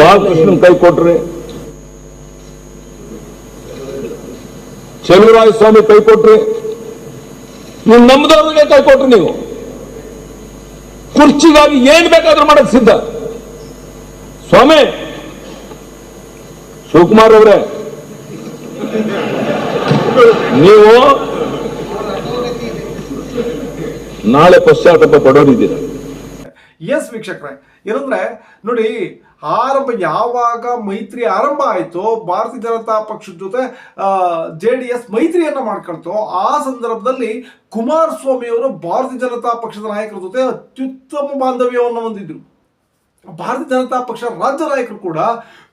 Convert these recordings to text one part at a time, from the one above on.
ಬಾಲಕೃಷ್ಣನ್ ಕೈ ಕೊಟ್ರಿ? ಚೆಲುವರಾಯ ಸ್ವಾಮಿ ಕೈ ಕೊಟ್ರಿ? ನೀವು ನಮ್ದವ್ರಿಗೆ ಕೈ ಕೊಟ್ರಿ ನೀವು. ಕುರ್ಚಿಗಾಗಿ ಏನ್ ಬೇಕಾದ್ರೂ ಮಾಡಕ್ ಸಿದ್ಧ. ಸ್ವಾಮಿ, ಶಿವಕುಮಾರ್ ಅವರೇ, ನೀವು ನಾಳೆ ಪಶ್ಚಾತ್ತಾಪ ಪಡೋರಿದ್ದೀರ? ಎಸ್ ವೀಕ್ಷಕರೇ. ಏನಂದ್ರೆ, ನೋಡಿ, ಆರಂಭ ಯಾವಾಗ ಮೈತ್ರಿ ಆರಂಭ ಆಯಿತು, ಭಾರತೀಯ ಜನತಾ ಪಕ್ಷದ ಜೊತೆ ಜೆ ಡಿ ಎಸ್ ಮೈತ್ರಿಯನ್ನ ಮಾಡ್ಕೊಳ್ತೋ, ಆ ಸಂದರ್ಭದಲ್ಲಿ ಕುಮಾರಸ್ವಾಮಿ ಅವರು ಭಾರತೀಯ ಜನತಾ ಪಕ್ಷದ ನಾಯಕರ ಜೊತೆ ಅತ್ಯುತ್ತಮ ಬಾಂಧವ್ಯವನ್ನು ಹೊಂದಿದ್ರು. ಭಾರತೀಯ ಜನತಾ ಪಕ್ಷ ರಾಜ್ಯ ನಾಯಕರು ಕೂಡ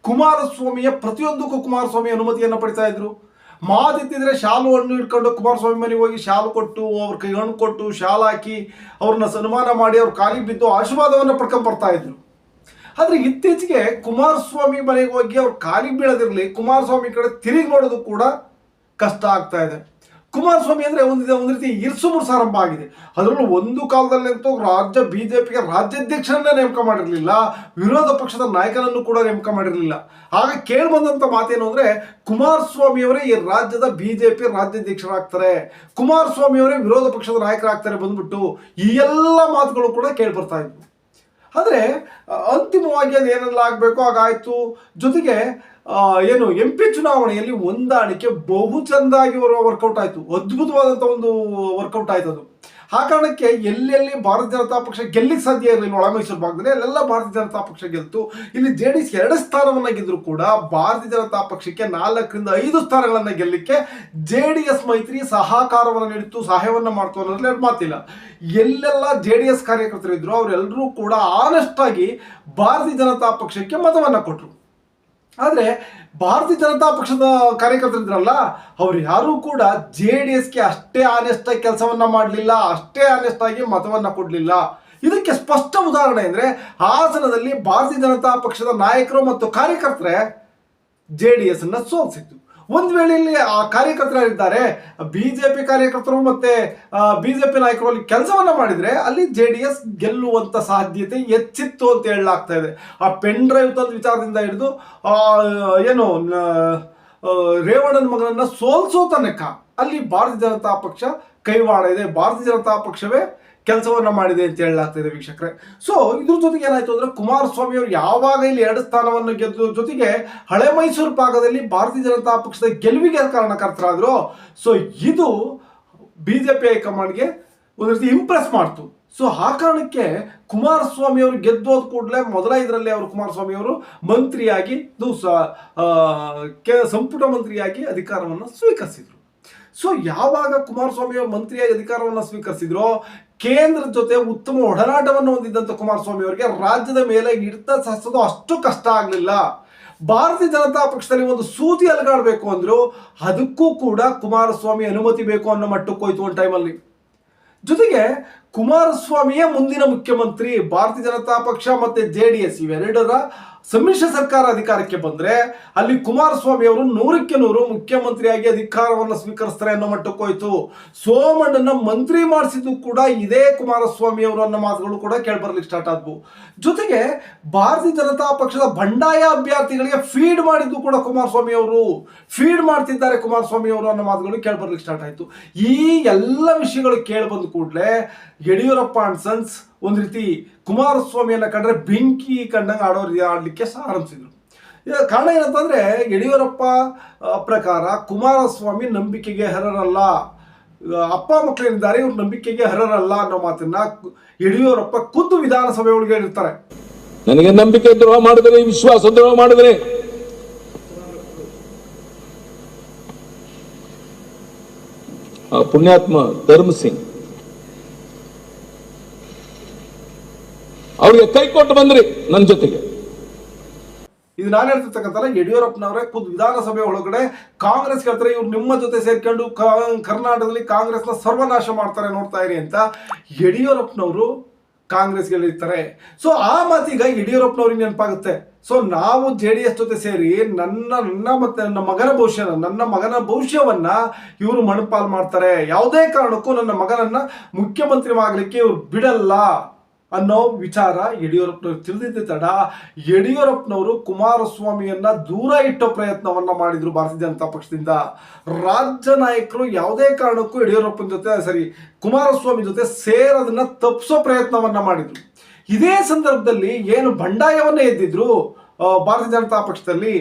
ಕುಮಾರಸ್ವಾಮಿಯ ಪ್ರತಿಯೊಂದಕ್ಕೂ ಕುಮಾರಸ್ವಾಮಿ ಅನುಮತಿಯನ್ನು ಪಡಿತಾ ಇದ್ರು. ಮಾತಿತ್ತಿದ್ರೆ ಶಾಲು ಹಣ್ಣು ಇಟ್ಕೊಂಡು ಕುಮಾರಸ್ವಾಮಿ ಮನೆಗೆ ಹೋಗಿ ಶಾಲು ಕೊಟ್ಟು, ಅವ್ರ ಕೈ ಹಣ್ಣು ಕೊಟ್ಟು, ಶಾಲು ಹಾಕಿ ಅವ್ರನ್ನ ಸನ್ಮಾನ ಮಾಡಿ ಅವ್ರ ಕಾಲಿಗೆ ಬಿದ್ದು ಆಶೀರ್ವಾದವನ್ನು ಪಡ್ಕೊಂಡ್ಬರ್ತಾ ಇದ್ರು. ಆದರೆ ಇತ್ತೀಚೆಗೆ ಕುಮಾರಸ್ವಾಮಿ ಮನೆಗೆ ಹೋಗಿ ಅವ್ರ ಕಾಲಿಗೆ ಬೀಳದಿರಲಿ, ಕುಮಾರಸ್ವಾಮಿ ಕಡೆ ತಿರುಗಿ ನೋಡೋದು ಕೂಡ ಕಷ್ಟ ಆಗ್ತಾ ಇದೆ. ಕುಮಾರಸ್ವಾಮಿ ಅಂದರೆ ಒಂದು ಒಂದು ರೀತಿ ಇರ್ಸು ಮುರ್ಸು ಆರಂಭ ಆಗಿದೆ. ಅದರಲ್ಲೂ ಒಂದು ಕಾಲದಲ್ಲಿ ಅಂತೂ ರಾಜ್ಯ ಬಿಜೆಪಿಗೆ ರಾಜ್ಯಾಧ್ಯಕ್ಷರನ್ನೇ ನೇಮಕ ಮಾಡಿರಲಿಲ್ಲ, ವಿರೋಧ ಪಕ್ಷದ ನಾಯಕನನ್ನು ಕೂಡ ನೇಮಕ ಮಾಡಿರಲಿಲ್ಲ. ಆಗ ಕೇಳಿ ಬಂದಂಥ ಮಾತೇನು ಅಂದರೆ, ಕುಮಾರಸ್ವಾಮಿ ಅವರೇ ಈ ರಾಜ್ಯದ ಬಿಜೆಪಿ ರಾಜ್ಯಾಧ್ಯಕ್ಷರಾಗ್ತಾರೆ. ಕುಮಾರಸ್ವಾಮಿ ಅವರೇ ವಿರೋಧ ಪಕ್ಷದ ನಾಯಕರಾಗ್ತಾರೆ ಬಂದ್ಬಿಟ್ಟು ಈ ಎಲ್ಲ ಮಾತುಗಳು ಕೂಡ ಕೇಳಿ ಬರ್ತಾ ಇದ್ವು. ಆದರೆ, ಅಂತಿಮವಾಗಿ ಅದು ಏನೆಲ್ಲ ಆಗಬೇಕು, ಹಾಗಾಯಿತು. ಜೊತೆಗೆ ಏನು ಎಂ ಪಿ ಚುನಾವಣೆಯಲ್ಲಿ ಹೊಂದಾಣಿಕೆ ಬಹು ಚೆಂದಾಗಿ ವರ್ಕೌಟ್ ಆಯಿತು. ಅದ್ಭುತವಾದಂಥ ಒಂದು ವರ್ಕೌಟ್ ಆಯ್ತು ಅದು. ಆ ಕಾರಣಕ್ಕೆ ಎಲ್ಲೆಲ್ಲಿ ಭಾರತೀಯ ಜನತಾ ಪಕ್ಷ ಗೆಲ್ಲಿಗೆ ಸಾಧ್ಯ ಇರಲಿಲ್ಲ ಒಳ ಮೈಸೂರು ಭಾಗದಲ್ಲಿ, ಅಲ್ಲೆಲ್ಲ ಭಾರತೀಯ ಜನತಾ ಪಕ್ಷ ಗೆಲ್ತು. ಇಲ್ಲಿ ಜೆ ಡಿ ಎಸ್ ಎರಡು ಸ್ಥಾನವನ್ನ ಗೆದ್ದರೂ ಕೂಡ ಭಾರತೀಯ ಜನತಾ ಪಕ್ಷಕ್ಕೆ ನಾಲ್ಕರಿಂದ ಐದು ಸ್ಥಾನಗಳನ್ನು ಗೆಲ್ಲಕ್ಕೆ ಜೆ ಡಿ ಎಸ್ ಮೈತ್ರಿ ಸಹಕಾರವನ್ನು ನೀಡಿತು ಸಹಾಯವನ್ನ ಮಾಡ್ತು ಅನ್ನೋದ್ರಲ್ಲಿ ಎರಡು ಮಾತಿಲ್ಲ. ಎಲ್ಲೆಲ್ಲ ಜೆ ಡಿ ಎಸ್ ಕಾರ್ಯಕರ್ತರು ಇದ್ರು ಅವರೆಲ್ಲರೂ ಕೂಡ ಆನೆಸ್ಟ್ ಆಗಿ ಭಾರತೀಯ ಜನತಾ ಪಕ್ಷಕ್ಕೆ ಮತವನ್ನ ಕೊಟ್ಟರು ಆದರೆ ಭಾರತೀಯ ಜನತಾ ಪಕ್ಷದ ಕಾರ್ಯಕರ್ತರಿದ್ರಲ್ಲ ಅವ್ರು ಯಾರೂ ಕೂಡ ಜೆ ಡಿ ಎಸ್ಗೆ ಅಷ್ಟೇ ಆನೆಸ್ಟ್ ಆಗಿ ಕೆಲಸವನ್ನ ಮಾಡಲಿಲ್ಲ, ಅಷ್ಟೇ ಆನೆಸ್ಟ್ ಆಗಿ ಮತವನ್ನ ಕೊಡಲಿಲ್ಲ. ಇದಕ್ಕೆ ಸ್ಪಷ್ಟ ಉದಾಹರಣೆ ಅಂದರೆ, ಹಾಸನದಲ್ಲಿ ಭಾರತೀಯ ಜನತಾ ಪಕ್ಷದ ನಾಯಕರು ಮತ್ತು ಕಾರ್ಯಕರ್ತರೇ ಜೆ ಡಿ ಎಸ್ ಅನ್ನ ಸೋಲಿಸಿತ್ತು ಒಂದು ವೇಳೆಯಲ್ಲಿ ಆ ಕಾರ್ಯಕರ್ತರು ಇದ್ದಾರೆ ಬಿಜೆಪಿ ಕಾರ್ಯಕರ್ತರು ಮತ್ತೆ ಬಿಜೆಪಿ ನಾಯಕರು ಅಲ್ಲಿ ಕೆಲಸವನ್ನ ಮಾಡಿದ್ರೆ ಅಲ್ಲಿ ಜೆ ಡಿ ಎಸ್ ಗೆಲ್ಲುವಂತ ಸಾಧ್ಯತೆ ಹೆಚ್ಚಿತ್ತು ಅಂತ ಹೇಳಲಾಗ್ತಾ ಇದೆ. ಆ ಪೆನ್ ಡ್ರೈವ್ ತಂದ ವಿಚಾರದಿಂದ ಹಿಡಿದು ಆ, ಏನು ರೇವಣ್ಣನ ಮಗನನ್ನ ಸೋಲ್ಸೋ ತನಕ ಅಲ್ಲಿ ಭಾರತೀಯ ಜನತಾ ಪಕ್ಷ ಕೈವಾಡ ಇದೆ. ಭಾರತೀಯ ಜನತಾ ಪಕ್ಷವೇ ಕೆಲಸವನ್ನ ಮಾಡಿದೆ ಅಂತ ಹೇಳಲಾಗ್ತಾ ಇದೆ ವೀಕ್ಷಕರೇ. ಸೊ ಇದ್ರ ಜೊತೆಗೆ ಏನಾಯ್ತು ಅಂದ್ರೆ ಕುಮಾರಸ್ವಾಮಿ ಅವರು ಯಾವಾಗ ಇಲ್ಲಿ ಎರಡು ಸ್ಥಾನವನ್ನು ಗೆದ್ದ, ಜೊತೆಗೆ ಹಳೆ ಮೈಸೂರು ಭಾಗದಲ್ಲಿ ಭಾರತೀಯ ಜನತಾ ಪಕ್ಷದ ಗೆಲುವಿಗೆ ಕಾರಣಕರ್ತರಾದ್ರು. ಸೊ ಇದು ಬಿಜೆಪಿ ಹೈಕಮಾಂಡ್ಗೆ ಒಂದು ರೀತಿ ಇಂಪ್ರೆಸ್ ಮಾಡ್ತು. ಸೊ ಆ ಕಾರಣಕ್ಕೆ ಕುಮಾರಸ್ವಾಮಿ ಅವರು ಗೆದ್ದೋದ ಕೂಡಲೇ ಮೊದಲ ಇದರಲ್ಲಿ ಅವರು ಕುಮಾರಸ್ವಾಮಿ ಅವರು ಮಂತ್ರಿಯಾಗಿ ಸಂಪುಟ ಮಂತ್ರಿಯಾಗಿ ಅಧಿಕಾರವನ್ನು ಸ್ವೀಕರಿಸಿದ್ರು. ಸೊ ಯಾವಾಗ ಕುಮಾರಸ್ವಾಮಿ ಅವರು ಮಂತ್ರಿಯಾಗಿ ಅಧಿಕಾರವನ್ನು ಸ್ವೀಕರಿಸಿದ್ರು ಕೇಂದ್ರದ ಜೊತೆ ಉತ್ತಮ ಒಡನಾಟವನ್ನು ಹೊಂದಿದ್ದಂಥ ಕುಮಾರಸ್ವಾಮಿ ಅವರಿಗೆ ರಾಜ್ಯದ ಮೇಲೆ ಹಿಡಿತ ಸಹಿಸೋದು ಅಷ್ಟು ಕಷ್ಟ ಆಗಲಿಲ್ಲ. ಭಾರತೀಯ ಜನತಾ ಪಕ್ಷದಲ್ಲಿ ಒಂದು ಸೂತಿ ಅಲಗಾಡಬೇಕು ಅಂದ್ರು ಅದಕ್ಕೂ ಕೂಡ ಕುಮಾರಸ್ವಾಮಿ ಅನುಮತಿ ಬೇಕು ಅನ್ನೋ ಮಟ್ಟಕ್ಕೆ ಹೋಯ್ತು ಒಂದು ಟೈಮಲ್ಲಿ ಜೊತೆಗೆ ಕುಮಾರಸ್ವಾಮಿಯೇ ಮುಂದಿನ ಮುಖ್ಯಮಂತ್ರಿ, ಭಾರತೀಯ ಜನತಾ ಪಕ್ಷ ಮತ್ತೆ ಜೆ ಡಿ ಎಸ್ ಇವೆರಡರ ಸಮ್ಮಿಶ್ರ ಸರ್ಕಾರ ಅಧಿಕಾರಕ್ಕೆ ಬಂದ್ರೆ ಅಲ್ಲಿ ಕುಮಾರಸ್ವಾಮಿ ಅವರು ನೂರಕ್ಕೆ ನೂರು ಮುಖ್ಯಮಂತ್ರಿಯಾಗಿ ಅಧಿಕಾರವನ್ನು ಸ್ವೀಕರಿಸ್ತಾರೆ ಅನ್ನೋ ಮಟ್ಟಕ್ಕೆ ಹೋಯ್ತು. ಸೋಮಣ್ಣನ ಮಂತ್ರಿ ಮಾಡಿಸಿದ್ದು ಕೂಡ ಇದೇ ಕುಮಾರಸ್ವಾಮಿ ಅವರು ಅನ್ನೋ ಮಾತುಗಳು ಕೂಡ ಕೇಳ್ಬರ್ಲಿಕ್ಕೆ ಸ್ಟಾರ್ಟ್ ಆದ್ವು. ಜೊತೆಗೆ ಭಾರತೀಯ ಜನತಾ ಪಕ್ಷದ ಬಂಡಾಯ ಅಭ್ಯರ್ಥಿಗಳಿಗೆ ಫೀಡ್ ಮಾಡಿದ್ದು ಕೂಡ ಕುಮಾರಸ್ವಾಮಿ ಅವರು. ಫೀಡ್ ಮಾಡ್ತಿದ್ದಾರೆ ಕುಮಾರಸ್ವಾಮಿ ಅವರು ಅನ್ನೋ ಮಾತುಗಳು ಕೇಳ್ಬರ್ಲಿಕ್ಕೆ ಸ್ಟಾರ್ಟ್ ಆಯಿತು. ಈ ಎಲ್ಲ ವಿಷಯಗಳು ಕೇಳಿ ಬಂದ ಕೂಡಲೇ ಯಡಿಯೂರಪ್ಪ ಅಂಡ್ ಸನ್ಸ್ ಒಂದು ರೀತಿ ಕುಮಾರಸ್ವಾಮಿಯನ್ನ ಕಂಡ್ರೆ ಬೆಂಕಿ ಕಂಡಂಗೆ ಆಡೋ ಆಡ್ಲಿಕ್ಕೆ ಆರಂಭಿಸಿದ್ರು. ಇದ ಕಾರಣ ಏನಂತಂದ್ರೆ ಯಡಿಯೂರಪ್ಪ ಪ್ರಕಾರ ಕುಮಾರಸ್ವಾಮಿ ನಂಬಿಕೆಗೆ ಹರರಲ್ಲ ಅಪ್ಪ ಮಕ್ಕಳೇನಿದ್ದಾರೆ ಇವ್ರ ನಂಬಿಕೆಗೆ ಹರರಲ್ಲ ಅನ್ನೋ ಮಾತನ್ನ ಯಡಿಯೂರಪ್ಪ ಖುದ್ದು ವಿಧಾನಸಭೆ ಒಳಗೆ ಹೇಳಿರ್ತಾರೆ. ನನಗೆ ನಂಬಿಕೆ ದ್ರೋಹ ಮಾಡಿದ್ರೆ, ವಿಶ್ವಾಸ ದ್ರೋಹ ಮಾಡಿದ್ರೆ. ಪುಣ್ಯಾತ್ಮ ಧರ್ಮ ಅವ್ರಿಗೆ ಕೈ ಕೊಟ್ಟು ಬಂದ್ರಿ ನನ್ನ ಜೊತೆಗೆ. ಇದು ನಾನು ಹೇಳ್ತಿರ್ತಕ್ಕಂಥ ಯಡಿಯೂರಪ್ಪನವರೇ ಖುದ್ ವಿಧಾನಸಭೆ ಒಳಗಡೆ ಕಾಂಗ್ರೆಸ್ ಹೇಳ್ತಾರೆ ಇವ್ರು ನಿಮ್ಮ ಜೊತೆ ಸೇರ್ಕೊಂಡು ಕರ್ನಾಟಕದಲ್ಲಿ ಕಾಂಗ್ರೆಸ್ನ ಸರ್ವನಾಶ ಮಾಡ್ತಾರೆ ನೋಡ್ತಾ ಇರಿ ಅಂತ ಯಡಿಯೂರಪ್ಪನವರು ಕಾಂಗ್ರೆಸ್ಗೆ ಹೇಳಿರ್ತಾರೆ ಸೊ ಆ ಮಾತೀಗ ಯಡಿಯೂರಪ್ಪನವ್ರಿಗೆ ನೆನಪಾಗುತ್ತೆ ಸೊ ನಾವು ಜೆ ಡಿ ಎಸ್ ಜೊತೆ ಸೇರಿ ನನ್ನ ನನ್ನ ಮತ್ತೆ ನನ್ನ ಮಗನ ಭವಿಷ್ಯ ನನ್ನ ಮಗನ ಭವಿಷ್ಯವನ್ನ ಇವರು ಮಣಪಾಲ್ ಮಾಡ್ತಾರೆ. ಯಾವುದೇ ಕಾರಣಕ್ಕೂ ನನ್ನ ಮಗನನ್ನ ಮುಖ್ಯಮಂತ್ರಿ ಆಗ್ಲಿಕ್ಕೆ ಇವ್ರು ಬಿಡಲ್ಲ. ಅನ್ನೋ ವಿಚಾರ ಯಡಿಯೂರಪ್ಪನವ್ರು ತಿಳಿದಿದ್ದ ತಡ. ಯಡಿಯೂರಪ್ಪನವರು ಕುಮಾರಸ್ವಾಮಿಯನ್ನ ದೂರ ಇಟ್ಟೋ ಪ್ರಯತ್ನವನ್ನ ಮಾಡಿದ್ರು ಭಾರತೀಯ ಜನತಾ ಪಕ್ಷದಿಂದ. ರಾಜ್ಯ ನಾಯಕರು ಯಾವುದೇ ಕಾರಣಕ್ಕೂ ಯಡಿಯೂರಪ್ಪನ ಜೊತೆ, ಸರಿ, ಕುಮಾರಸ್ವಾಮಿ ಜೊತೆ ಸೇರೋದನ್ನ ತಪ್ಪಿಸೋ ಪ್ರಯತ್ನವನ್ನ ಮಾಡಿದ್ರು. ಇದೇ ಸಂದರ್ಭದಲ್ಲಿ ಏನು ಬಂಡಾಯವನ್ನ ಎದ್ದಿದ್ರು ಭಾರತೀಯ ಜನತಾ ಪಕ್ಷದಲ್ಲಿ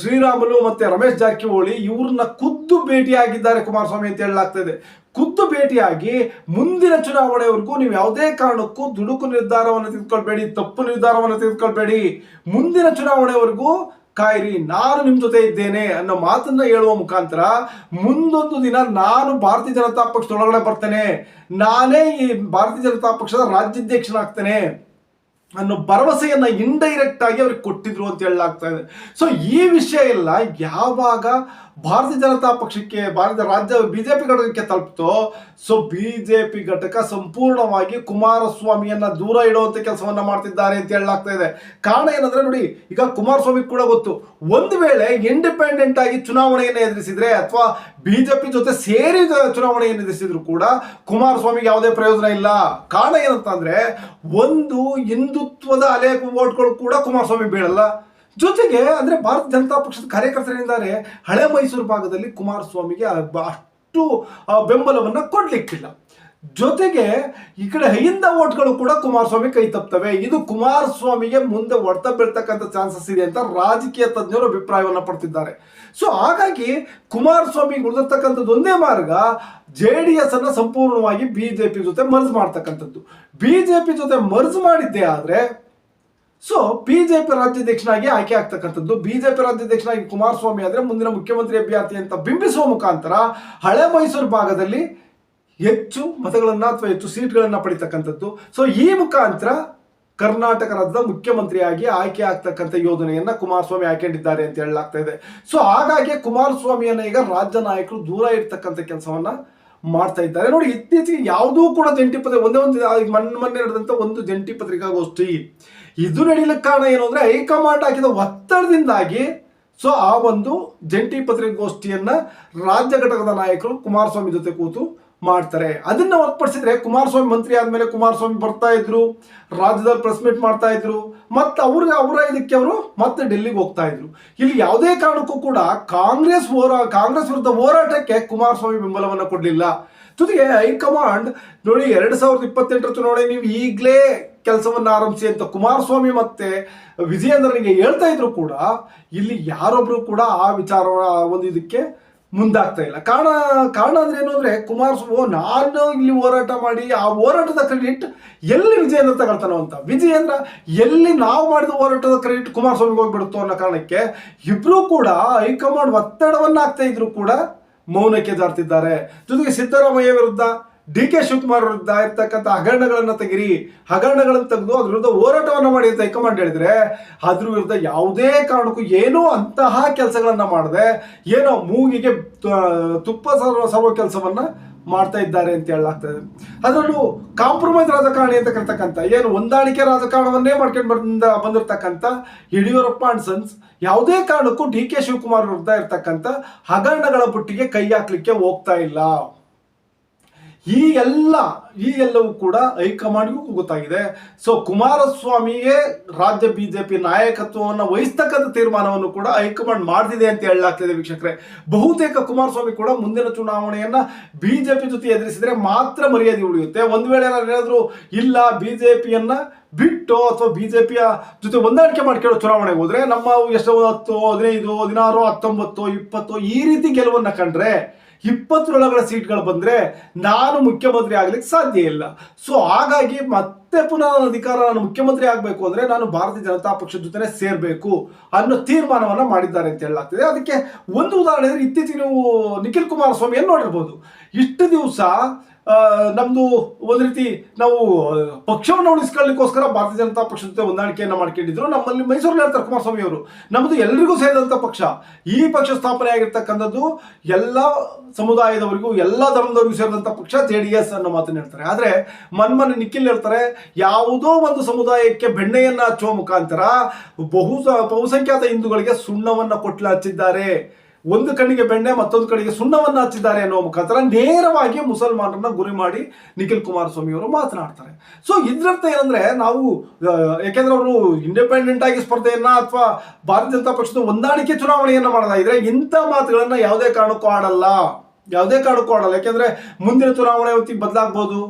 ಶ್ರೀರಾಮುಲು ಮತ್ತೆ ರಮೇಶ್ ಜಾರಕಿಹೊಳಿ ಇವ್ರನ್ನ ಖುದ್ದು ಭೇಟಿಯಾಗಿದ್ದಾರೆ ಕುಮಾರಸ್ವಾಮಿ ಅಂತ ಹೇಳಲಾಗ್ತಾ ಇದೆ. ಖುದ್ದು ಭೇಟಿಯಾಗಿ ಮುಂದಿನ ಚುನಾವಣೆವರೆಗೂ ನೀವು ಯಾವುದೇ ಕಾರಣಕ್ಕೂ ದುಡುಕು ನಿರ್ಧಾರವನ್ನು ತೆಗೆದುಕೊಳ್ಬೇಡಿ, ತಪ್ಪು ನಿರ್ಧಾರವನ್ನು ತೆಗೆದುಕೊಳ್ಬೇಡಿ. ಮುಂದಿನ ಚುನಾವಣೆವರೆಗೂ ಕಾಯಿರಿ, ನಾನು ನಿಮ್ಮ ಜೊತೆ ಇದ್ದೇನೆ ಅನ್ನೋ ಮಾತನ್ನ ಹೇಳುವ ಮುಖಾಂತರ ಮುಂದೊಂದು ದಿನ ನಾನು ಭಾರತೀಯ ಜನತಾ ಪಕ್ಷದೊಳಗಡೆ ಬರ್ತೇನೆ. ನಾನೇ ಈ ಭಾರತೀಯ ಜನತಾ ಪಕ್ಷದ ರಾಜ್ಯಾಧ್ಯಕ್ಷನಾಗ್ತೇನೆ. ಅನ್ನೋ ಭರವಸೆಯನ್ನ ಇಂಡೈರೆಕ್ಟ್ ಆಗಿ ಅವ್ರಿಗೆ ಕೊಟ್ಟಿದ್ರು ಅಂತ ಹೇಳಲಾಗ್ತಾ ಇದೆ. ಸೊ ಈ ವಿಷಯ ಎಲ್ಲ ಯಾವಾಗ ಭಾರತೀಯ ಜನತಾ ಪಕ್ಷಕ್ಕೆ ಭಾರತ ರಾಜ್ಯ ಬಿಜೆಪಿ ಘಟಕಕ್ಕೆ ತಲುಪ್ತೋ ಸೊ ಬಿಜೆಪಿ ಘಟಕ ಸಂಪೂರ್ಣವಾಗಿ ಕುಮಾರಸ್ವಾಮಿಯನ್ನ ದೂರ ಇಡುವಂತ ಕೆಲಸವನ್ನ ಮಾಡ್ತಿದ್ದಾರೆ ಅಂತ ಹೇಳಲಾಗ್ತಾ ಇದೆ. ಕಾರಣ ಏನಂದ್ರೆ ನೋಡಿ, ಈಗ ಕುಮಾರಸ್ವಾಮಿ ಕೂಡ ಗೊತ್ತು. ಒಂದು ವೇಳೆ ಇಂಡಿಪೆಂಡೆಂಟ್ ಆಗಿ ಚುನಾವಣೆಯನ್ನು ಎದುರಿಸಿದ್ರೆ ಅಥವಾ ಬಿಜೆಪಿ ಜೊತೆ ಸೇರಿ ಚುನಾವಣೆಯನ್ನು ಎದುರಿಸಿದ್ರು ಕೂಡ ಕುಮಾರಸ್ವಾಮಿಗೆ ಯಾವುದೇ ಪ್ರಯೋಜನ ಇಲ್ಲ. ಕಾರಣ ಏನಂತ ಒಂದು ಒಂದು ಹಿಂದುತ್ವದ ಅಲೆ ಓಟ್ಗಳು ಕೂಡ ಕುಮಾರಸ್ವಾಮಿ ಬೀಳಲ್ಲ. ಜೊತೆಗೆ ಅಂದ್ರೆ ಭಾರತ ಜನತಾ ಪಕ್ಷದ ಕಾರ್ಯಕರ್ತರಿದ್ದಾರೆ ಹಳೆ ಮೈಸೂರು ಭಾಗದಲ್ಲಿ ಕುಮಾರಸ್ವಾಮಿಗೆ ಅಷ್ಟು ಬೆಂಬಲವನ್ನ ಕೊಡ್ಲಿಕ್ಕಿಲ್ಲ. ಜೊತೆಗೆ ಈ ಕಡೆ ಹಿಂದ ಓಟ್ಗಳು ಕೂಡ ಕುಮಾರಸ್ವಾಮಿ ಕೈ ತಪ್ತವೆ. ಇದು ಕುಮಾರಸ್ವಾಮಿಗೆ ಮುಂದೆ ಹೊಡೆತ ಬೀಳ್ತಕ್ಕಂಥ ಚಾನ್ಸಸ್ ಇದೆ ಅಂತ ರಾಜಕೀಯ ತಜ್ಞರು ಅಭಿಪ್ರಾಯವನ್ನು ಪಡ್ತಿದ್ದಾರೆ. ಸೊ ಹಾಗಾಗಿ ಕುಮಾರಸ್ವಾಮಿ ಉಳಿದಿರ್ತಕ್ಕಂಥದ್ದು ಒಂದೇ ಮಾರ್ಗ ಜೆ ಡಿ ಎಸ್ ಅನ್ನ ಸಂಪೂರ್ಣವಾಗಿ ಬಿಜೆಪಿ ಜೊತೆ ಮರ್ಜ್ ಮಾಡ್ತಕ್ಕಂಥದ್ದು. ಬಿಜೆಪಿ ಜೊತೆ ಮರ್ಜ್ ಮಾಡಿದ್ದೇ ಆದರೆ ಸೊ ಬಿಜೆಪಿ ರಾಜ್ಯಾಧ್ಯಕ್ಷನಾಗಿ ಆಯ್ಕೆ ಆಗ್ತಕ್ಕಂಥದ್ದು. ಬಿಜೆಪಿ ರಾಜ್ಯಾಧ್ಯಕ್ಷನಾಗಿ ಕುಮಾರಸ್ವಾಮಿ ಆದ್ರೆ ಮುಂದಿನ ಮುಖ್ಯಮಂತ್ರಿ ಅಭ್ಯರ್ಥಿ ಅಂತ ಬಿಂಬಿಸುವ ಮುಖಾಂತರ ಹಳೆ ಮೈಸೂರು ಭಾಗದಲ್ಲಿ ಹೆಚ್ಚು ಮತಗಳನ್ನು ಅಥವಾ ಹೆಚ್ಚು ಸೀಟ್ಗಳನ್ನು ಪಡಿತಕ್ಕಂಥದ್ದು. ಸೊ ಈ ಮುಖಾಂತರ ಕರ್ನಾಟಕ ರಾಜ್ಯದ ಮುಖ್ಯಮಂತ್ರಿಯಾಗಿ ಆಯ್ಕೆ ಆಗ್ತಕ್ಕಂಥ ಯೋಜನೆಯನ್ನ ಕುಮಾರಸ್ವಾಮಿ ಹಾಕೊಂಡಿದ್ದಾರೆ ಅಂತ ಹೇಳಲಾಗ್ತಾ ಇದೆ. ಸೊ ಹಾಗಾಗಿ ಕುಮಾರಸ್ವಾಮಿಯನ್ನ ಈಗ ರಾಜ್ಯ ನಾಯಕರು ದೂರ ಇರ್ತಕ್ಕಂಥ ಕೆಲಸವನ್ನ ಮಾಡ್ತಾ ಇದ್ದಾರೆ. ನೋಡಿ, ಇತ್ತೀಚೆಗೆ ಯಾವುದೂ ಕೂಡ ಜಂಟಿ ಪತ್ರಿಕೆ, ಒಂದೇ ಒಂದು ಮೊನ್ನೆ ಮೊನ್ನೆ ನಡೆದಂತ ಒಂದು ಜಂಟಿ ಪತ್ರಿಕಾಗೋಷ್ಠಿ, ಇದು ನಡೀಲಿಕ್ಕೆ ಕಾರಣ ಏನು ಅಂದ್ರೆ ಹೈಕಮಾಂಡ್ ಹಾಕಿದ ಒತ್ತಡದಿಂದಾಗಿ ಸೊ ಆ ಒಂದು ಜಂಟಿ ಪತ್ರಿಕಾಗೋಷ್ಠಿಯನ್ನ ರಾಜ್ಯ ಘಟಕದ ನಾಯಕರು ಕುಮಾರಸ್ವಾಮಿ ಜೊತೆ ಕೂತು ಮಾಡ್ತಾರೆ. ಅದನ್ನ ಹೊರತುಪಡಿಸಿದ್ರೆ ಕುಮಾರಸ್ವಾಮಿ ಮಂತ್ರಿ ಆದ್ಮೇಲೆ ಕುಮಾರಸ್ವಾಮಿ ಬರ್ತಾ ಇದ್ರು, ರಾಜ್ಯದಲ್ಲಿ ಪ್ರೆಸ್ ಮೀಟ್ ಮಾಡ್ತಾ ಇದ್ರು, ಮತ್ತೆ ಅವ್ರಿಗೆ ಅವರ ಇದಕ್ಕೆ ಅವರು ಮತ್ತೆ ಡೆಲ್ಲಿಗೆ ಹೋಗ್ತಾ ಇದ್ರು. ಇಲ್ಲಿ ಯಾವುದೇ ಕಾರಣಕ್ಕೂ ಕೂಡ ಕಾಂಗ್ರೆಸ್ ಹೋರಾ, ಕಾಂಗ್ರೆಸ್ ವಿರುದ್ಧ ಹೋರಾಟಕ್ಕೆ ಕುಮಾರಸ್ವಾಮಿ ಬೆಂಬಲವನ್ನ ಕೊಡಲಿಲ್ಲ. ಜೊತೆಗೆ ಹೈಕಮಾಂಡ್ ನೋಡಿ ಎರಡ್ ಸಾವಿರದ ಇಪ್ಪತ್ತೆಂಟರ ಚುನಾವಣೆ ನೀವು ಈಗಲೇ ಕೆಲಸವನ್ನು ಆರಂಭಿಸಿ ಅಂತ ಕುಮಾರಸ್ವಾಮಿ ಮತ್ತೆ ವಿಜಯೇಂದ್ರನಿಗೆ ಹೇಳ್ತಾ ಇದ್ರು ಕೂಡ, ಇಲ್ಲಿ ಯಾರೊಬ್ರು ಕೂಡ ಆ ವಿಚಾರ ಒಂದು ಇದಕ್ಕೆ ಮುಂದಾಗ್ತಾ ಇಲ್ಲ. ಕಾರಣ ಕಾರಣ ಅಂದ್ರೆ ಏನು ಅಂದ್ರೆ ಕುಮಾರಸ್ವಾಮಿ ನಾನು ಇಲ್ಲಿ ಹೋರಾಟ ಮಾಡಿ ಆ ಹೋರಾಟದ ಕ್ರೆಡಿಟ್ ಎಲ್ಲಿ ವಿಜಯೇಂದ್ರ ತಗೊಳ್ತಾನೋ ಅಂತ. ವಿಜಯೇಂದ್ರ ಎಲ್ಲಿ ನಾವು ಮಾಡಿದ ಹೋರಾಟದ ಕ್ರೆಡಿಟ್ ಕುಮಾರಸ್ವಾಮಿಗೆ ಹೋಗ್ಬಿಡುತ್ತೋ ಅನ್ನೋ ಕಾರಣಕ್ಕೆ ಇಬ್ರು ಕೂಡ ಹೈಕಮಾಂಡ್ ಒತ್ತಡವನ್ನ ಆಗ್ತಾ ಇದ್ರು ಕೂಡ ಮೌನಕ್ಕೆ ಜಾರ್ತಿದ್ದಾರೆ ಜೊತೆಗೆ ಸಿದ್ದರಾಮಯ್ಯ ವಿರುದ್ಧ ಡಿ ಕೆ ಶಿವಕುಮಾರ್ ವಿರುದ್ಧ ಇರ್ತಕ್ಕಂಥ ಹಗರಣಗಳನ್ನ ತೆಗಿರಿ, ಹಗರಣಗಳನ್ನು ತೆಗೆದು ಅದ್ರ ವಿರುದ್ಧ ಹೋರಾಟವನ್ನ ಮಾಡಿ ಅಂತ ಹೈಕಮಾಂಡ್ ಹೇಳಿದ್ರೆ, ಅದ್ರ ವಿರುದ್ಧ ಯಾವುದೇ ಕಾರಣಕ್ಕೂ ಏನೋ ಅಂತಹ ಕೆಲಸಗಳನ್ನ ಮಾಡದೆ, ಏನೋ ಮೂಗಿಗೆ ತುಪ್ಪ ಸರ್ವ ಸರ್ವ ಕೆಲಸವನ್ನ ಮಾಡ್ತಾ ಇದ್ದಾರೆ ಅಂತ ಹೇಳಲಾಗ್ತದೆ ಅದರಲ್ಲೂ ಕಾಂಪ್ರಮೈಸ್ ರಾಜಕಾರಣಿ ಅಂತ ಏನು ಹೊಂದಾಣಿಕೆ ರಾಜಕಾರಣವನ್ನೇ ಮಾಡ್ಕೊಂಡು ಬಂದ, ಬಂದಿರತಕ್ಕಂಥ ಯಡಿಯೂರಪ್ಪ ಅಂಡ್ ಸನ್ಸ್, ಯಾವುದೇ ಕಾರಣಕ್ಕೂ ಡಿ ಕೆ ಶಿವಕುಮಾರ್ ವಿರುದ್ಧ ಇರ್ತಕ್ಕಂಥ ಹಗರಣಗಳ ಬುಟ್ಟಿಗೆ ಕೈ ಹಾಕ್ಲಿಕ್ಕೆ ಹೋಗ್ತಾ ಇಲ್ಲ. ಈ ಎಲ್ಲ ಈ ಎಲ್ಲವೂ ಕೂಡ ಹೈಕಮಾಂಡ್ಗೂ ಗೊತ್ತಾಗಿದೆ. ಸೊ ಕುಮಾರಸ್ವಾಮಿಯೇ ರಾಜ್ಯ ಬಿಜೆಪಿ ನಾಯಕತ್ವವನ್ನು ವಹಿಸ್ತಕ್ಕಂಥ ತೀರ್ಮಾನವನ್ನು ಕೂಡ ಹೈಕಮಾಂಡ್ ಮಾಡ್ತಿದೆ ಅಂತ ಹೇಳಲಾಗ್ತಿದೆ ವೀಕ್ಷಕರೇ. ಬಹುತೇಕ ಕುಮಾರಸ್ವಾಮಿ ಕೂಡ ಮುಂದಿನ ಚುನಾವಣೆಯನ್ನ ಬಿಜೆಪಿ ಜೊತೆ ಎದುರಿಸಿದ್ರೆ ಮಾತ್ರ ಮರ್ಯಾದೆ ಉಳಿಯುತ್ತೆ. ಒಂದು ವೇಳೆ ಏನಾದ್ರು ಏನಾದ್ರು ಇಲ್ಲ, ಬಿಜೆಪಿಯನ್ನ ಬಿಟ್ಟು ಅಥವಾ ಬಿಜೆಪಿಯ ಜೊತೆ ಹೊಂದಾಣಿಕೆ ಮಾಡ್ಕೊಳ್ಳೋ ಚುನಾವಣೆಗೆ ಹೋದ್ರೆ, ನಮ್ಮ ಎಷ್ಟೋ ಹತ್ತು, ಹದಿನೈದು, ಹದಿನಾರು, ಹತ್ತೊಂಬತ್ತು, ಇಪ್ಪತ್ತು ಈ ರೀತಿ ಗೆಲುವನ್ನು ಕಂಡ್ರೆ ಇಪ್ಪತ್ತರೊಳಗಡೆ ಸೀಟ್ಗಳು ಬಂದರೆ ನಾನು ಮುಖ್ಯಮಂತ್ರಿ ಆಗ್ಲಿಕ್ಕೆ ಸಾಧ್ಯ ಇಲ್ಲ. ಸೊ ಹಾಗಾಗಿ ಮತ್ತೆ ಪುನಃ ನನ್ನ ಅಧಿಕಾರ ನಾನು ಮುಖ್ಯಮಂತ್ರಿ ಆಗಬೇಕು ಅಂದರೆ ನಾನು ಭಾರತೀಯ ಜನತಾ ಪಕ್ಷದ ಜೊತೆ ಸೇರಬೇಕು ಅನ್ನೋ ತೀರ್ಮಾನವನ್ನು ಮಾಡಿದ್ದಾರೆ ಅಂತ ಹೇಳಲಾಗ್ತದೆ. ಅದಕ್ಕೆ ಒಂದು ಉದಾಹರಣೆ ಅಂದರೆ ಇತ್ತೀಚೆಗೆ ನೀವು ನಿಖಿಲ್ ಕುಮಾರಸ್ವಾಮಿಯನ್ನು ನೋಡಿರ್ಬೋದು? ಇಷ್ಟು ದಿವಸ ನಮ್ದು ಒಂದು ರೀತಿ ನಾವು ಪಕ್ಷವನ್ನು ಉಳಿಸ್ಕೊಳ್ಳಿಕ್ಕೋಸ್ಕರ ಭಾರತೀಯ ಜನತಾ ಪಕ್ಷದ ಜೊತೆ ಹೊಂದಾಣಿಕೆಯನ್ನ ಮಾಡ್ಕೊಂಡಿದ್ರು. ನಮ್ಮಲ್ಲಿ ಮೈಸೂರಲ್ಲಿ ಹೇಳ್ತಾರೆ ಕುಮಾರಸ್ವಾಮಿ ಅವರು. ನಮ್ಮದು ಎಲ್ರಿಗೂ ಸೇರಿದಂಥ ಪಕ್ಷ. ಈ ಪಕ್ಷ ಸ್ಥಾಪನೆ ಆಗಿರ್ತಕ್ಕಂಥದ್ದು ಎಲ್ಲ ಸಮುದಾಯದವರಿಗೂ, ಎಲ್ಲ ಧರ್ಮದವರಿಗೂ ಸೇರಿದಂಥ ಪಕ್ಷ ಜೆ ಡಿ ಎಸ್ ಅನ್ನೋ ಮಾತನ್ನು ಹೇಳ್ತಾರೆ. ಆದ್ರೆ ಮನ್ಮನೆ ನಿಖಿಲ್ ಹೇಳ್ತಾರೆ, ಯಾವುದೋ ಒಂದು ಸಮುದಾಯಕ್ಕೆ ಬೆಣ್ಣೆಯನ್ನ ಹಚ್ಚುವ ಮುಖಾಂತರ ಬಹು, ಬಹುಸಂಖ್ಯಾತ ಹಿಂದೂಗಳಿಗೆ ಸುಣ್ಣವನ್ನು ಕೊಟ್ಲ ಹಚ್ಚಿದ್ದಾರೆ. ಒಂದು ಕಣ್ಣಿಗೆ ಬೆಣ್ಣೆ, ಮತ್ತೊಂದು ಕಡೆಗೆ ಸುಣ್ಣವನ್ನು ಹಚ್ಚಿದ್ದಾರೆ ಅನ್ನೋ ಮುಖಾಂತರ ನೇರವಾಗಿ ಮುಸಲ್ಮಾನರನ್ನ ಗುರಿ ಮಾಡಿ ನಿಖಿಲ್ ಕುಮಾರಸ್ವಾಮಿ ಅವರು ಮಾತನಾಡ್ತಾರೆ. ಸೊ ಇದ್ರರ್ಥ ಏನಂದ್ರೆ ನಾವು ಯಾಕೆಂದ್ರೆ ಅವರು ಇಂಡಿಪೆಂಡೆಂಟ್ ಆಗಿ ಸ್ಪರ್ಧೆಯನ್ನ ಅಥವಾ ಭಾರತೀಯ ಜನತಾ ಪಕ್ಷದ ಹೊಂದಾಣಿಕೆ ಚುನಾವಣೆಯನ್ನ ಮಾಡ್ತಾ ಇದ್ರೆ ಇಂಥ ಮಾತುಗಳನ್ನ ಯಾವುದೇ ಕಾರಣಕ್ಕೂ ಆಡಲ್ಲ. ಯಾವುದೇ ಕಾರಣಕ್ಕೂ ಆಡಲ್ಲ. ಯಾಕೆಂದ್ರೆ ಮುಂದಿನ ಚುನಾವಣೆ ಹೊತ್ತಿಗೆ ಬದಲಾಗ್ಬೋದು.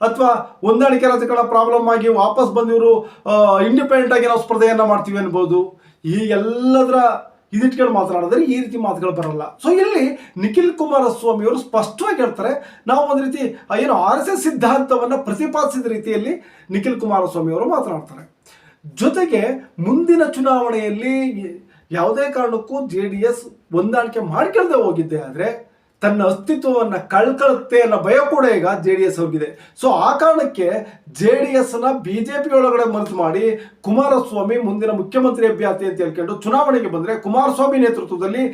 ಅಥವಾ ಹೊಂದಾಣಿಕೆ ರಾಜಕಾರಣ ಪ್ರಾಬ್ಲಮ್ ಆಗಿ ವಾಪಸ್ ಬಂದಿವರು ಇಂಡಿಪೆಂಡೆಂಟ್ ಆಗಿ ನಾವು ಸ್ಪರ್ಧೆಯನ್ನ ಮಾಡ್ತೀವಿ ಅನ್ಬೋದು. ಈ ಎಲ್ಲದರ ಇದಿಟ್ಕೊಂಡು ಮಾತನಾಡಿದ್ರೆ ಈ ರೀತಿ ಮಾತುಗಳು ಬರಲ್ಲ. ಸೊ ಇಲ್ಲಿ ನಿಖಿಲ್ ಕುಮಾರಸ್ವಾಮಿ ಅವರು ಸ್ಪಷ್ಟವಾಗಿ ಹೇಳ್ತಾರೆ, ನಾವು ಒಂದು ರೀತಿ ಏನು ಆರ್ ಎಸ್ ಎಸ್ ಸಿದ್ಧಾಂತವನ್ನ ಪ್ರತಿಪಾದಿಸಿದ ರೀತಿಯಲ್ಲಿ ನಿಖಿಲ್ ಕುಮಾರಸ್ವಾಮಿ ಅವರು ಮಾತನಾಡ್ತಾರೆ. ಜೊತೆಗೆ ಮುಂದಿನ ಚುನಾವಣೆಯಲ್ಲಿ ಯಾವುದೇ ಕಾರಣಕ್ಕೂ ಜೆ ಡಿ ಎಸ್ ಹೊಂದಾಣಿಕೆ ಮಾಡ್ಕೊಳ್ದೆ ಹೋಗಿದ್ದೆ ಆದರೆ ತನ್ನ ಅಸ್ತಿತ್ವವನ್ನು ಕಳ್ಕೊಳ್ಳುತ್ತೆ ಅನ್ನೋ ಭಯ ಕೂಡ ಈಗ ಜೆ ಡಿ ಎಸ್ ಹೋಗಿದೆ. ಸೊ ಆ ಕಾರಣಕ್ಕೆ ಜೆ ಡಿ ಎಸ್ನ ಬಿ ಜೆ ಪಿ ಒಳಗಡೆ ಮರೆತು ಮಾಡಿ ಕುಮಾರಸ್ವಾಮಿ ಮುಂದಿನ ಮುಖ್ಯಮಂತ್ರಿ ಅಭ್ಯರ್ಥಿ ಅಂತ ಹೇಳ್ಕೊಂಡು ಚುನಾವಣೆಗೆ ಬಂದರೆ ಕುಮಾರಸ್ವಾಮಿ ನೇತೃತ್ವದಲ್ಲಿ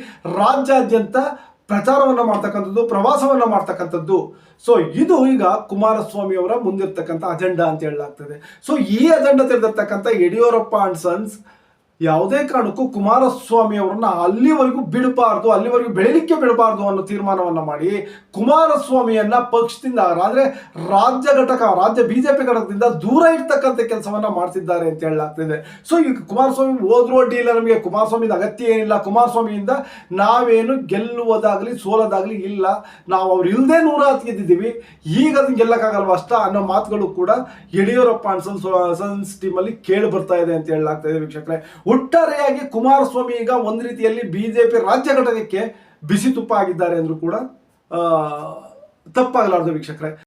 ರಾಜ್ಯಾದ್ಯಂತ ಪ್ರಚಾರವನ್ನ ಮಾಡ್ತಕ್ಕಂಥದ್ದು, ಪ್ರವಾಸವನ್ನ ಮಾಡ್ತಕ್ಕಂಥದ್ದು. ಸೊ ಇದು ಈಗ ಕುಮಾರಸ್ವಾಮಿ ಅವರ ಮುಂದಿರ್ತಕ್ಕಂಥ ಅಜೆಂಡಾ ಅಂತ ಹೇಳಲಾಗ್ತದೆ. ಸೊ ಈ ಅಜೆಂಡಾ ತೆರೆದಿರ್ತಕ್ಕಂಥ ಯಡಿಯೂರಪ್ಪ ಅಂಡ್ ಸನ್ಸ್ ಯಾವುದೇ ಕಾರಣಕ್ಕೂ ಕುಮಾರಸ್ವಾಮಿ ಅವರನ್ನ ಅಲ್ಲಿವರೆಗೂ ಬಿಡಬಾರ್ದು, ಅಲ್ಲಿವರೆಗೂ ಬೆಳಿಲಿಕ್ಕೆ ಬಿಡಬಾರ್ದು ಅನ್ನೋ ತೀರ್ಮಾನವನ್ನ ಮಾಡಿ ಕುಮಾರಸ್ವಾಮಿಯನ್ನ ಪಕ್ಷದಿಂದ ಅಂದ್ರೆ ರಾಜ್ಯ ಘಟಕ, ರಾಜ್ಯ ಬಿಜೆಪಿ ಘಟಕದಿಂದ ದೂರ ಇರ್ತಕ್ಕಂಥ ಕೆಲಸವನ್ನ ಮಾಡ್ತಿದ್ದಾರೆ ಅಂತ ಹೇಳಲಾಗ್ತಿದೆ. ಸೊ ಈಗ ಕುಮಾರಸ್ವಾಮಿ ಹೋದ್ರೂ ಇಲ್ಲ ನಮಗೆ, ಕುಮಾರಸ್ವಾಮಿದ ಅಗತ್ಯ ಏನಿಲ್ಲ, ಕುಮಾರಸ್ವಾಮಿಯಿಂದ ನಾವೇನು ಗೆಲ್ಲುವುದಾಗ್ಲಿ, ಸೋಲೋದಾಗ್ಲಿ ಇಲ್ಲ, ನಾವು ಅವ್ರು ಇಲ್ಲದೆ ನೂರ ಹತ್ತು ಗೆದ್ದಿದ್ದೀವಿ, ಈಗ ಅದನ್ನ ಗೆಲ್ಲಕ್ಕಾಗಲ್ವ ಅಷ್ಟ ಅನ್ನೋ ಮಾತುಗಳು ಕೂಡ ಯಡಿಯೂರಪ್ಪ ಟೀಮ್ ಸನ್ಸ್ ಟೀಮಲ್ಲಿ ಕೇಳಿ ಬರ್ತಾ ಇದೆ ಅಂತ ಹೇಳಲಾಗ್ತಾ ಇದೆ ವೀಕ್ಷಕರೇ. ಒಟ್ಟಾರೆಯಾಗಿ ಕುಮಾರಸ್ವಾಮಿ ಈಗ ಒಂದು ರೀತಿಯಲ್ಲಿ ಬಿಜೆಪಿ ರಾಜ್ಯ ಘಟಕಕ್ಕೆ ಬಿಸಿ ತುಪ್ಪ ಆಗಿದ್ದಾರೆ ಅಂದ್ರೂ ಕೂಡ ತಪ್ಪಾಗಲಾರದು ವೀಕ್ಷಕರೇ.